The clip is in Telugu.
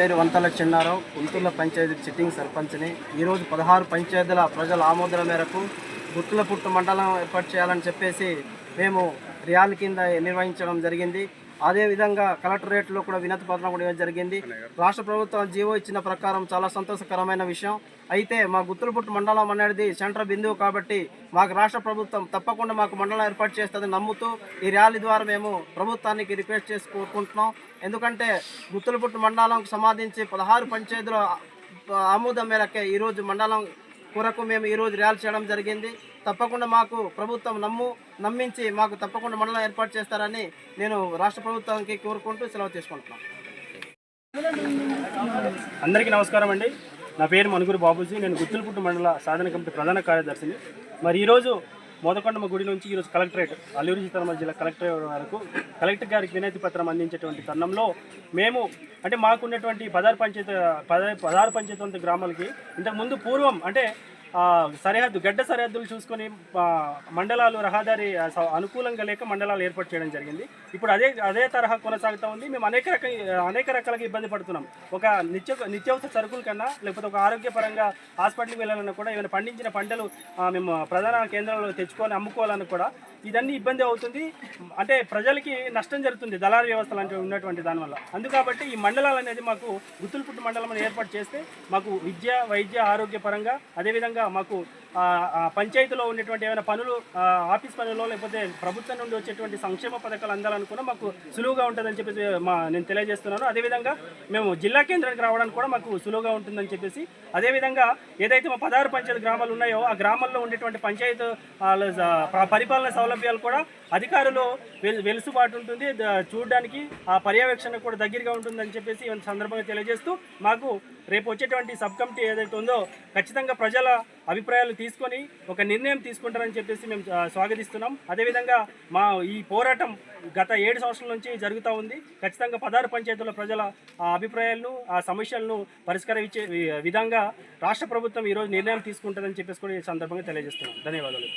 పేరు వంతల చిన్నారావు గుంటూరుల పంచాయతీ సిట్టింగ్ సర్పంచ్ని. ఈరోజు పదహారు పంచాయతీల ప్రజల ఆమోదం మేరకు గుత్తుల పుట్టు మండలం ఏర్పాటు చేయాలని చెప్పేసి మేము రియాల్ కింద నిర్వహించడం జరిగింది. అదేవిధంగా కలెక్టరేట్లో కూడా వినతి పత్రం కూడా ఇవ్వడం జరిగింది. రాష్ట్ర ప్రభుత్వం జీవో ఇచ్చిన ప్రకారం చాలా సంతోషకరమైన విషయం. అయితే మా గుత్తులపుట్టు మండలం అనేది సెంటర్ బిందువు కాబట్టి మాకు రాష్ట్ర ప్రభుత్వం తప్పకుండా మాకు మండలం ఏర్పాటు చేస్తుందని నమ్ముతూ ఈ ర్యాలీ ద్వారా మేము ప్రభుత్వానికి రిక్వెస్ట్ చేసి కోరుకుంటున్నాం. ఎందుకంటే గుత్తులపుట్టు మండలంకు సంబంధించి పదహారు పంచాయతీల ఆమోదం మేరకే ఈరోజు మండలం కొరకు మేము ఈరోజు ర్యాలీ చేయడం జరిగింది. తప్పకుండా మాకు ప్రభుత్వం నమ్ము నమ్మించి మాకు తప్పకుండా మండలం ఏర్పాటు చేస్తారని నేను రాష్ట్ర ప్రభుత్వానికి కోరుకుంటూ సెలవు తీసుకుంటున్నాను అందరికీ నమస్కారం అండి. నా పేరు మనుగురు బాబూజీ. నేను గుత్తులపుట్టు మండల సాధన కమిటీ ప్రధాన కార్యదర్శిని. మరి ఈరోజు మోదకొండమ్మ గుడి నుంచి ఈరోజు కలెక్టరేట్ అల్లూరి సీతారామ జిల్లా కలెక్టరేట్ వరకు కలెక్టర్ గారికి వినతి పత్రం అందించేటువంటి తరుణంలో మేము అంటే మాకున్నటువంటి పదహారు పంచాయతీ పద పదహారు పంచాయతీ గ్రామాలకి ఇంతకుముందు పూర్వం అంటే సరిహద్దు గడ్డ సరిహద్దులు చూసుకొని మండలాలు రహదారి స- అనుకూలంగా లేక మండలాలు ఏర్పాటు చేయడం జరిగింది. ఇప్పుడు అదే అదే తరహా కొనసాగుతూ ఉంది. మేము అనేక రక అనేక రకాలుగా ఇబ్బంది పడుతున్నాం. ఒక నిత్య నిత్యావసర సరుకుల కన్నా లేకపోతే ఒక ఆరోగ్యపరంగా హాస్పిటల్కి వెళ్ళాలన్నా కూడా ఏమైనా పండించిన పంటలు మేము ప్రధాన కేంద్రంలో తెచ్చుకొని అమ్ముకోవాలన్నా కూడా ఇదన్నీ ఇబ్బంది అవుతుంది. అంటే ప్రజలకి నష్టం జరుగుతుంది. దళారీ వ్యవస్థ లాంటివి ఉన్నటువంటి దానివల్ల అందుకాబట్టి ఈ మండలాలు అనేది మాకు గుత్తులపుట్టు మండలం ఏర్పాటు చేస్తే మాకు విద్య వైద్య ఆరోగ్యపరంగా అదేవిధంగా మాకు ఆ, ఆ పంచాయతీలో ఉన్నటువంటి ఏమైనా పనులు ఆఫీస్ పనుల్లో లేకపోతే ప్రభుత్వం నుండి వచ్చేటువంటి సంక్షేమ పథకాలు అందాలనుకున్నా మాకు సులువుగా ఉంటుందని చెప్పేసి మా నేను తెలియజేస్తున్నాను. అదేవిధంగా మేము జిల్లా కేంద్రానికి రావడానికి కూడా మాకు సులువుగా ఉంటుందని చెప్పేసి అదేవిధంగా ఏదైతే మా పదహారు పంచాయతీ గ్రామాలు ఉన్నాయో ఆ గ్రామాల్లో ఉండేటువంటి పంచాయతీ పరిపాలన సౌలభ్యాలు కూడా అధికారులు వెలుసుబాటు ఉంటుంది. చూడడానికి ఆ పర్యవేక్షణ కూడా దగ్గరగా ఉంటుందని చెప్పేసి సందర్భంగా తెలియజేస్తూ మాకు రేపు వచ్చేటువంటి సబ్ కమిటీ ఏదైతే ఉందో ఖచ్చితంగా ప్రజల అభిప్రాయాలు తీసుకొని ఒక నిర్ణయం తీసుకుంటారని చెప్పేసి మేము స్వాగతిస్తున్నాం. అదేవిధంగా మా ఈ పోరాటం గత ఏడు సంవత్సరాల నుంచి జరుగుతూ ఉంది. ఖచ్చితంగా పదహారు పంచాయతీల ప్రజల ఆ అభిప్రాయాలను ఆ సమస్యలను పరిష్కరించే విధంగా రాష్ట్ర ప్రభుత్వం ఈరోజు నిర్ణయం తీసుకుంటుందని చెప్పేసి కూడా ఈ సందర్భంగా తెలియజేస్తున్నాం. ధన్యవాదాలు.